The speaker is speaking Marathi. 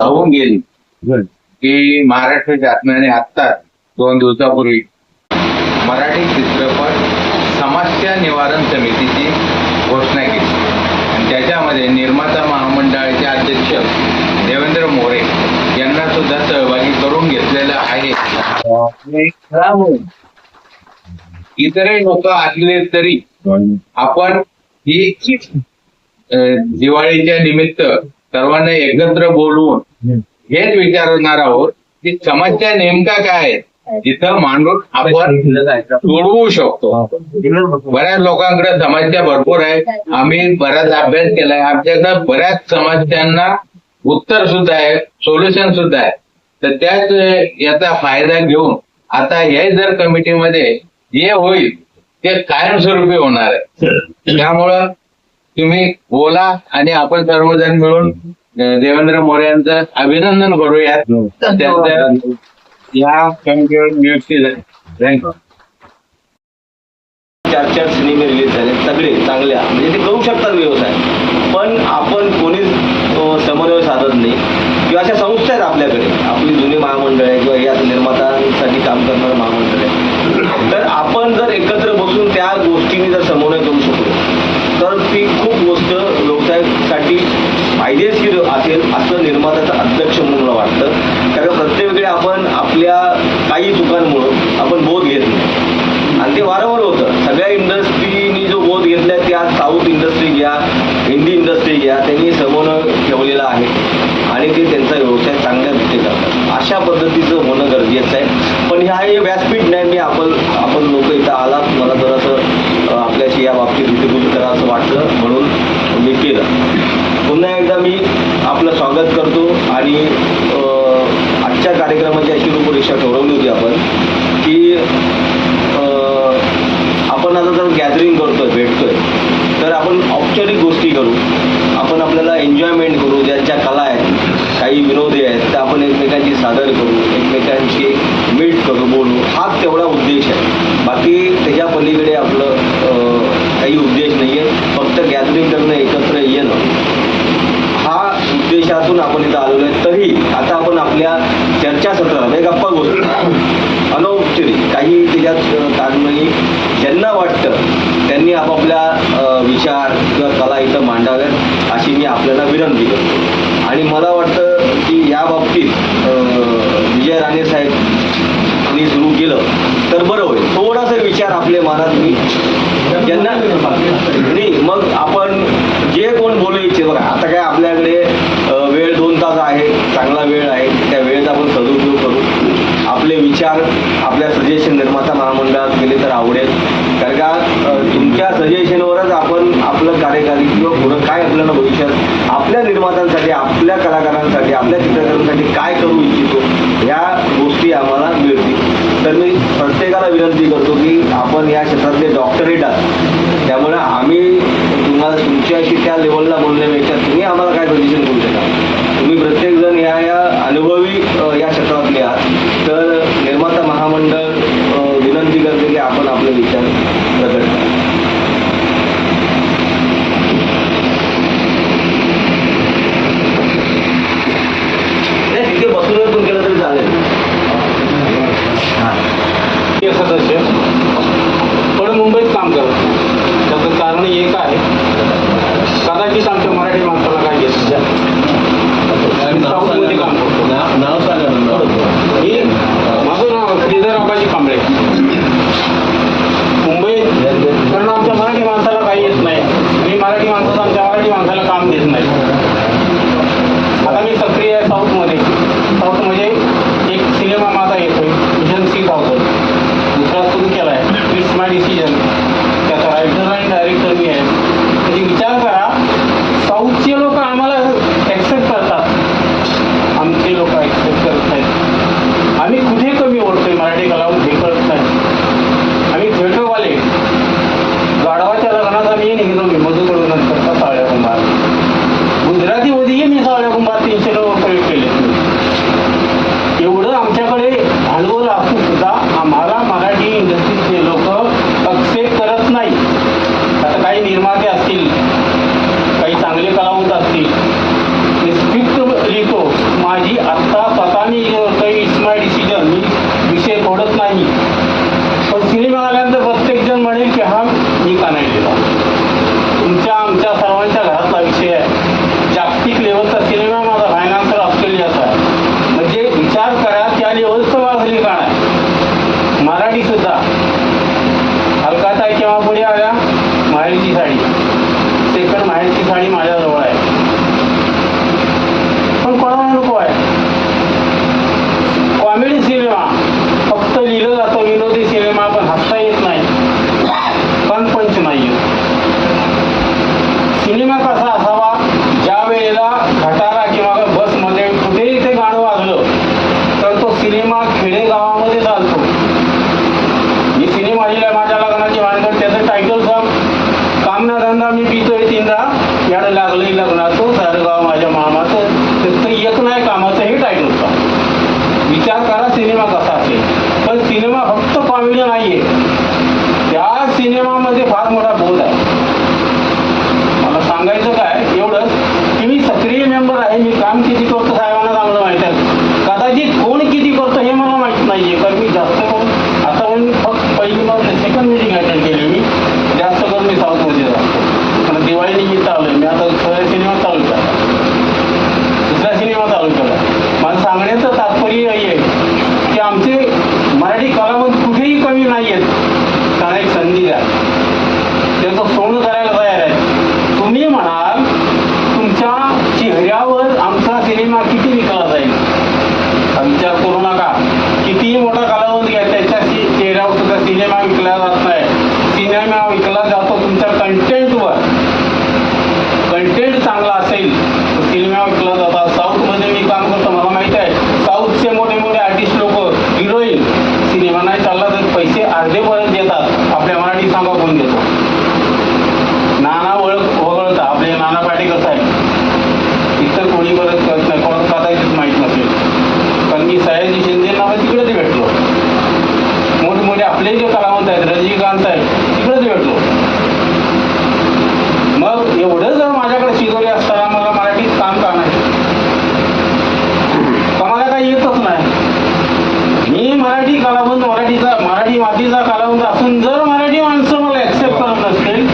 होऊन गेली. की महाराष्ट्र शासनाने आत्ताच दोन दिवसापूर्वी मराठी चित्रपट समस्या निवारण समितीची घोषणा केली. आणि त्याच्यामध्ये निर्माता महामंडळाचे अध्यक्ष देवेंद्र मोरे यांना सुद्धा सहभागी करून घेतलेलं आहे. इतरही लोक असले तरी आपण ही दिवाळीच्या निमित्त सर्वांना एकत्र बोलवून हेच विचारणार आहोत की समस्या नेमका काय आहे? जिथं मांडून आपण सोडवू शकतो. बऱ्याच लोकांकडे समस्या भरपूर आहे. आम्ही बराच अभ्यास केलाय. आमच्याकडे बऱ्याच समस्यांना उत्तर सुद्धा आहे सोल्युशन सुद्धा आहे. तर त्याच याचा फायदा घेऊन आता हे जर कमिटीमध्ये जे होईल ते कायमस्वरूपी होणार आहे. त्यामुळं तुम्ही बोला आणि आपण सर्वजण मिळून देवेंद्र मोरे यांचं अभिनंदन करूयात. त्यांचं या नियुक्ती झाली थँक्यू चार चार सिनेमे रिलीज झाले. सगळे चांगल्या. म्हणजे ते करू शकतात व्यवसाय. पण आपण कोणीच समन्वय साधत नाही. किंवा अशा संस्था आहेत आपल्याकडे. आपली जुनी महामंडळ आहे किंवा या निर्मात्यांसाठी काम करणारं महामंडळ. आहे तर आपण जर एकत्र बसून त्या गोष्टींनी जर समन्वय करू शकलो तर ती खूप गोष्ट व्यवसायासाठी फायदेशीर असेल असं निर्मात्याचं अध्यक्ष म्हणून मला वाटतं. कारण प्रत्येक वेळी आपण आपल्या काही चुकांमुळं आपण बोध घेत नाही. आणि ते वारंवार होतं. सगळ्या इंडस्ट्रीनी जो बोध घेतला ते आज साऊथ इंडस्ट्री घ्या हिंदी इंडस्ट्री घ्या त्यांनी समोर ठेवलेला आहे. आणि ते त्यांचा व्यवसाय चांगल्या रीती करतात. अशा पद्धतीचं आजच्या कार्यक्रमाची अशी रूपरेषा ठरवली. उद्देशातून आपण इथं आलेलो आहे. तरी आता आपण आपल्या चर्चासत्राला म्हणजे गप्पा गोष्टी अनौपचारिक काही त्याच्यात कारणही ज्यांना वाटतं त्यांनी आपापल्या विचार किंवा कला इथं मांडाव्यात अशी मी आपल्याला विनंती करतो. आणि मला वाटतं की या बाबतीत विजय राणे साहेबांनी सुरू केलं तर बरं होईल. थोडासा विचार आपल्या मनात मी ज्यांना नाही मग आपण जे कोण बोलू इच्छित बघा आता काय आपल्याकडे सजेशन निर्माता महामंडळात गेले तर आवडेल. कारण का तुमच्या सजेशनवरच आपण आपलं कार्यकारी किंवा पुढं काय आपल्याला भविष्यात आपल्या निर्मात्यांसाठी आपल्या कलाकारांसाठी आपल्या चित्रकारांसाठी काय करू इच्छितो ह्या गोष्टी आम्हाला मिळतील. तर मी प्रत्येकाला विनंती करतो की आपण या क्षेत्रात कालावंत मराठीचा मराठी मातीचा कालावधी असून जर मराठी माणसं मला ऍक्सेप्ट करत नसतील